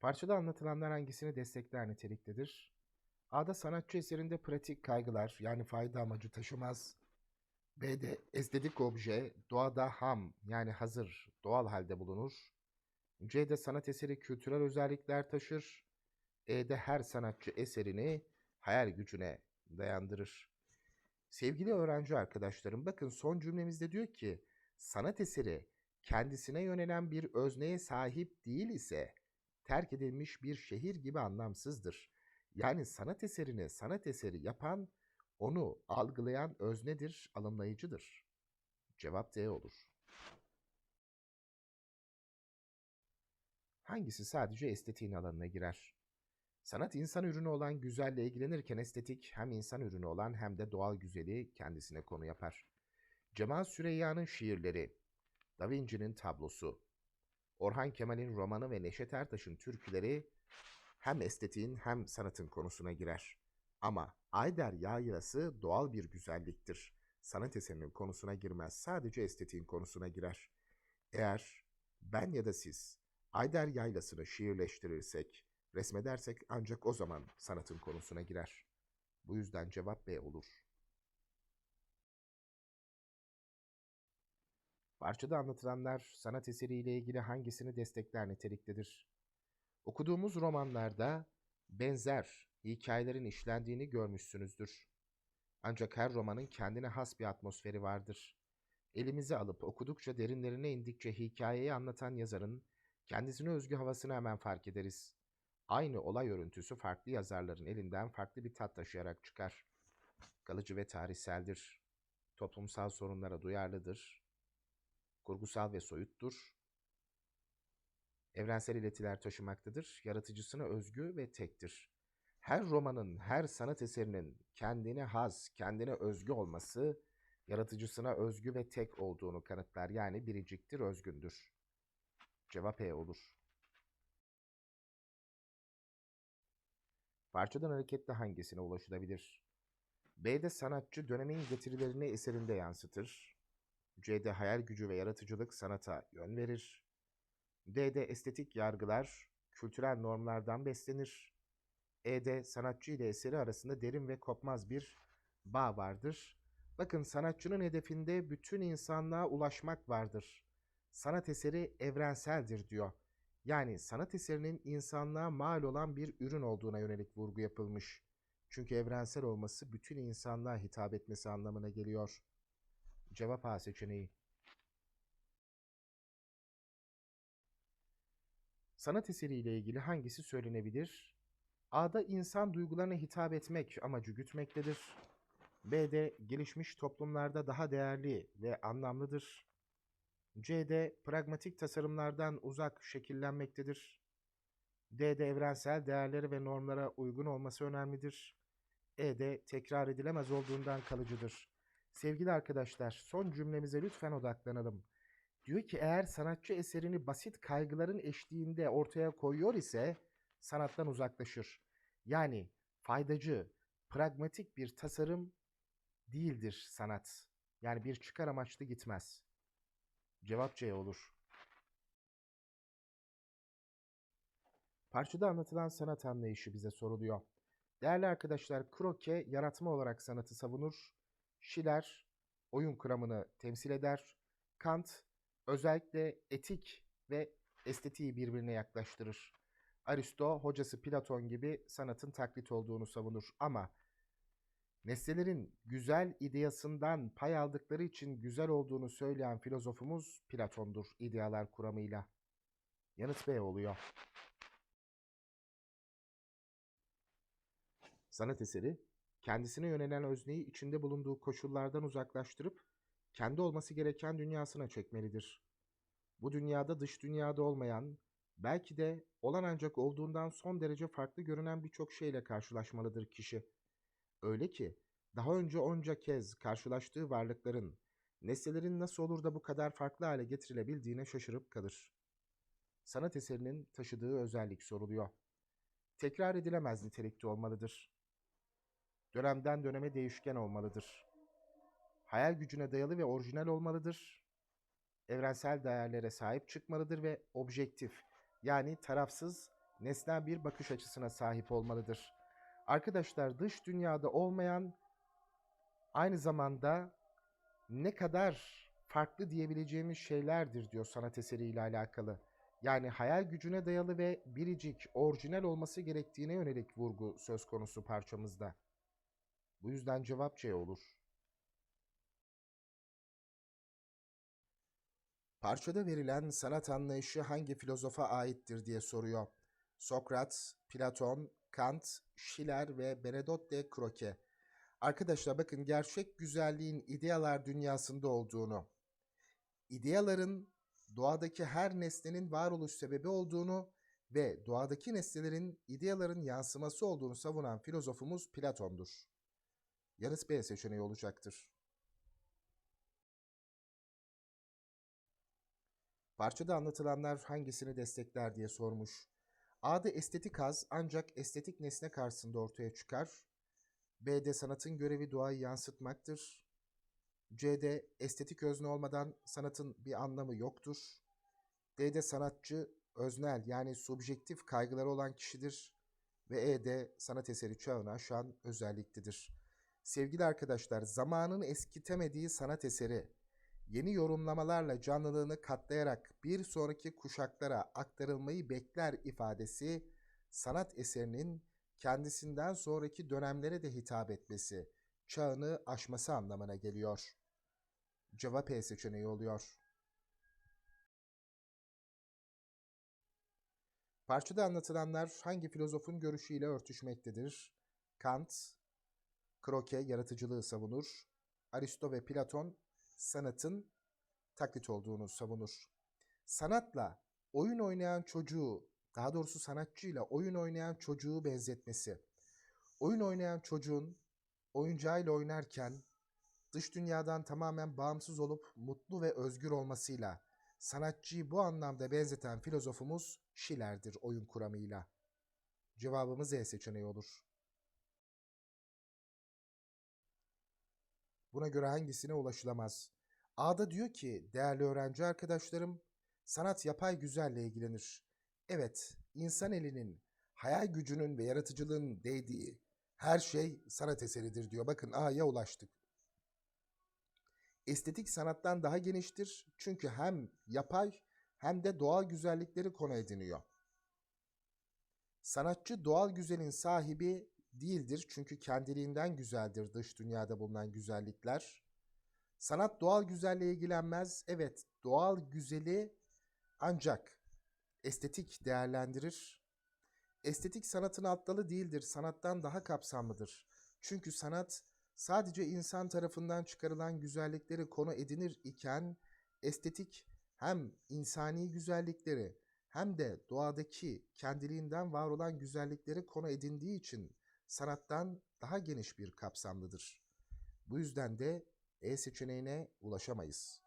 Parçada anlatılanlar hangisini destekler niteliktedir? A'da sanatçı eserinde pratik kaygılar yani fayda amacı taşımaz. B'de estetik obje doğada ham yani hazır doğal halde bulunur. C'de sanat eseri kültürel özellikler taşır. E'de her sanatçı eserini hayal gücüne dayandırır. Sevgili öğrenci arkadaşlarım bakın son cümlemizde diyor ki sanat eseri kendisine yönelen bir özneye sahip değil ise terk edilmiş bir şehir gibi anlamsızdır. Yani sanat eserini sanat eseri yapan onu algılayan öznedir, alımlayıcıdır. Cevap D olur. Hangisi sadece estetiğin alanına girer? Sanat insan ürünü olan güzelle ilgilenirken estetik hem insan ürünü olan hem de doğal güzeli kendisine konu yapar. Cemal Süreyya'nın şiirleri, Da Vinci'nin tablosu, Orhan Kemal'in romanı ve Neşet Ertaş'ın türküleri hem estetiğin hem sanatın konusuna girer. Ama Ayder Yaylası doğal bir güzelliktir. Sanat eserinin konusuna girmez, sadece estetiğin konusuna girer. Eğer ben ya da siz Ayder Yaylası'nı şiirleştirirsek, resmedersek ancak o zaman sanatın konusuna girer. Bu yüzden cevap B olur. Parçada anlatılanlar sanat eseriyle ilgili hangisini destekler niteliktedir? Okuduğumuz romanlarda benzer hikayelerin işlendiğini görmüşsünüzdür. Ancak her romanın kendine has bir atmosferi vardır. Elimize alıp okudukça derinlerine indikçe hikayeyi anlatan yazarın kendisine özgü havasını hemen fark ederiz. Aynı olay örüntüsü farklı yazarların elinden farklı bir tat taşıyarak çıkar. Kalıcı ve tarihseldir. Toplumsal sorunlara duyarlıdır. Kurgusal ve soyuttur. Evrensel iletiler taşımaktadır. Yaratıcısına özgü ve tektir. Her romanın, her sanat eserinin kendine has, kendine özgü olması, yaratıcısına özgü ve tek olduğunu kanıtlar. Yani biriciktir, özgündür. Cevap E olur. Parçadan hareketle hangisine ulaşılabilir? B'de sanatçı dönemin getirilerini eserinde yansıtır. C'de hayal gücü ve yaratıcılık sanata yön verir. D'de estetik yargılar kültürel normlardan beslenir. E'de sanatçı ile eseri arasında derin ve kopmaz bir bağ vardır. Bakın sanatçının hedefinde bütün insanlığa ulaşmak vardır. Sanat eseri evrenseldir diyor. Yani sanat eserinin insanlığa mal olan bir ürün olduğuna yönelik vurgu yapılmış. Çünkü evrensel olması bütün insanlığa hitap etmesi anlamına geliyor. Cevap A seçeneği. Sanat eseriyle ilgili hangisi söylenebilir? A'da insan duygularına hitap etmek amacı gütmektedir. B'de gelişmiş toplumlarda daha değerli ve anlamlıdır. C'de pragmatik tasarımlardan uzak şekillenmektedir. D'de evrensel değerleri ve normlara uygun olması önemlidir. E'de tekrar edilemez olduğundan kalıcıdır. Sevgili arkadaşlar, son cümlemize lütfen odaklanalım. Diyor ki eğer sanatçı eserini basit kaygıların eşliğinde ortaya koyuyor ise sanattan uzaklaşır. Yani faydacı, pragmatik bir tasarım değildir sanat. Yani bir çıkar amaçlı gitmez. Cevap C olur. Parçada anlatılan sanat anlayışı bize soruluyor. Değerli arkadaşlar, kroke yaratma olarak sanatı savunur. Schiller oyun kuramını temsil eder. Kant özellikle etik ve estetiği birbirine yaklaştırır. Aristo hocası Platon gibi sanatın taklit olduğunu savunur ama nesnelerin güzel ideasından pay aldıkları için güzel olduğunu söyleyen filozofumuz Platon'dur idealar kuramıyla. Yanıt B oluyor. Sanat eseri kendisine yönelen özneyi içinde bulunduğu koşullardan uzaklaştırıp kendi olması gereken dünyasına çekmelidir. Bu dünyada dış dünyada olmayan, belki de olan ancak olduğundan son derece farklı görünen birçok şeyle karşılaşmalıdır kişi. Öyle ki daha önce onca kez karşılaştığı varlıkların, nesnelerin nasıl olur da bu kadar farklı hale getirilebildiğine şaşırıp kalır. Sanat eserinin taşıdığı özellik soruluyor. Tekrar edilemez nitelikte olmalıdır. Dönemden döneme değişken olmalıdır. Hayal gücüne dayalı ve orijinal olmalıdır. Evrensel değerlere sahip çıkmalıdır ve objektif yani tarafsız nesnel bir bakış açısına sahip olmalıdır. Arkadaşlar dış dünyada olmayan aynı zamanda ne kadar farklı diyebileceğimiz şeylerdir diyor sanat eseriyle alakalı. Yani hayal gücüne dayalı ve biricik, orijinal olması gerektiğine yönelik vurgu söz konusu parçamızda. Bu yüzden cevap C olur. Parçada verilen sanat anlayışı hangi filozofa aittir diye soruyor. Sokrat, Platon, Kant, Schiller ve Bernadotte de Croce. Arkadaşlar bakın gerçek güzelliğin idealar dünyasında olduğunu, ideaların doğadaki her nesnenin varoluş sebebi olduğunu ve doğadaki nesnelerin ideaların yansıması olduğunu savunan filozofumuz Platon'dur. Yanıt B seçeneği olacaktır. Parçada anlatılanlar hangisini destekler diye sormuş. A'da estetik haz ancak estetik nesne karşısında ortaya çıkar. B'de sanatın görevi doğayı yansıtmaktır. C'de estetik özne olmadan sanatın bir anlamı yoktur. D'de sanatçı öznel yani subjektif kaygıları olan kişidir. Ve E'de sanat eseri çağını aşan özelliktedir. Sevgili arkadaşlar zamanın eskitemediği sanat eseri yeni yorumlamalarla canlılığını katlayarak bir sonraki kuşaklara aktarılmayı bekler ifadesi sanat eserinin kendisinden sonraki dönemlere de hitap etmesi, çağını aşması anlamına geliyor. Cevap E seçeneği oluyor. Parçada anlatılanlar hangi filozofun görüşüyle örtüşmektedir? Kant, Croce yaratıcılığı savunur. Aristo ve Platon sanatın taklit olduğunu savunur. Sanatla oyun oynayan çocuğu, daha doğrusu sanatçıyla oyun oynayan çocuğu benzetmesi. Oyun oynayan çocuğun oyuncağıyla oynarken dış dünyadan tamamen bağımsız olup mutlu ve özgür olmasıyla sanatçıyı bu anlamda benzeten filozofumuz Schiller'dir oyun kuramıyla. Cevabımız E seçeneği olur. Buna göre hangisine ulaşılamaz? A'da diyor ki değerli öğrenci arkadaşlarım sanat yapay güzelle ilgilenir. Evet insan elinin hayal gücünün ve yaratıcılığın değdiği her şey sanat eseridir diyor. Bakın A'ya ulaştık. Estetik sanattan daha geniştir çünkü hem yapay hem de doğal güzellikleri konu ediniyor. Sanatçı doğal güzelin sahibi değildir çünkü kendiliğinden güzeldir dış dünyada bulunan güzellikler. Sanat doğal güzelle ilgilenmez. Evet, doğal güzeli ancak estetik değerlendirir. Estetik sanatın alt değildir, sanattan daha kapsamlıdır. Çünkü sanat sadece insan tarafından çıkarılan güzellikleri konu edinir iken estetik hem insani güzellikleri hem de doğadaki kendiliğinden var olan güzellikleri konu edindiği için sanattan daha geniş bir kapsamlıdır. Bu yüzden de E seçeneğine ulaşamayız.